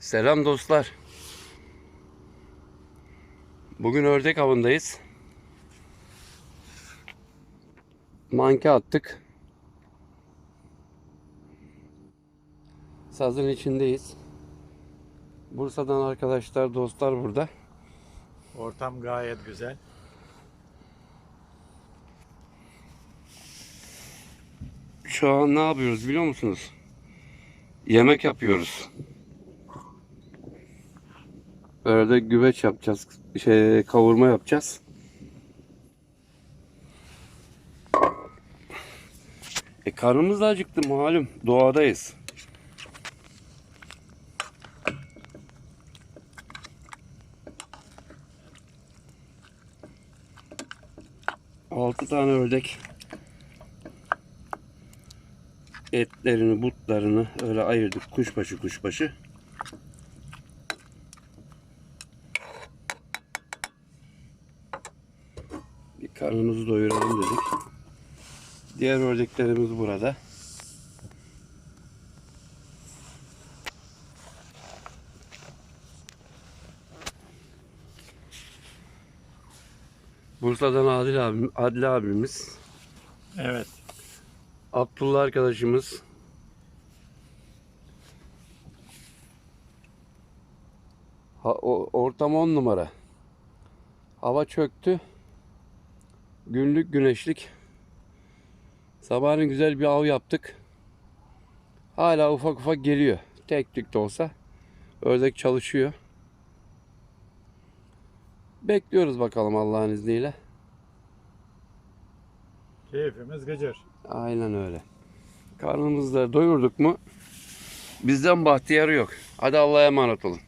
Selam dostlar. Bugün ördek avındayız. Manke attık. Sazın içindeyiz. Bursa'dan arkadaşlar, dostlar burada. Ortam gayet güzel. Şu an ne yapıyoruz biliyor musunuz? Yemek yapıyoruz. Böyle de güveç yapacağız. Şey kavurma yapacağız. E karnımız da acıktı malum. Doğadayız. Altı tane ördek etlerini, butlarını öyle ayırdık kuşbaşı kuşbaşı. Karnımızı doyuralım dedik. Diğer ördeklerimiz burada. Bursa'dan Adil abim, Adil abimiz, Evet. Abdullah arkadaşımız, Ha, o, ortam 10 numara. Hava çöktü. Günlük güneşlik. Sabahın güzel bir av yaptık. Hala ufak ufak geliyor. Tek tük de olsa. Ördek çalışıyor. Bekliyoruz bakalım Allah'ın izniyle. Keyfimiz gıcır. Aynen öyle. Karnımızı da doyurduk mu bizden bahtiyarı yok. Hadi Allah'a emanet olun.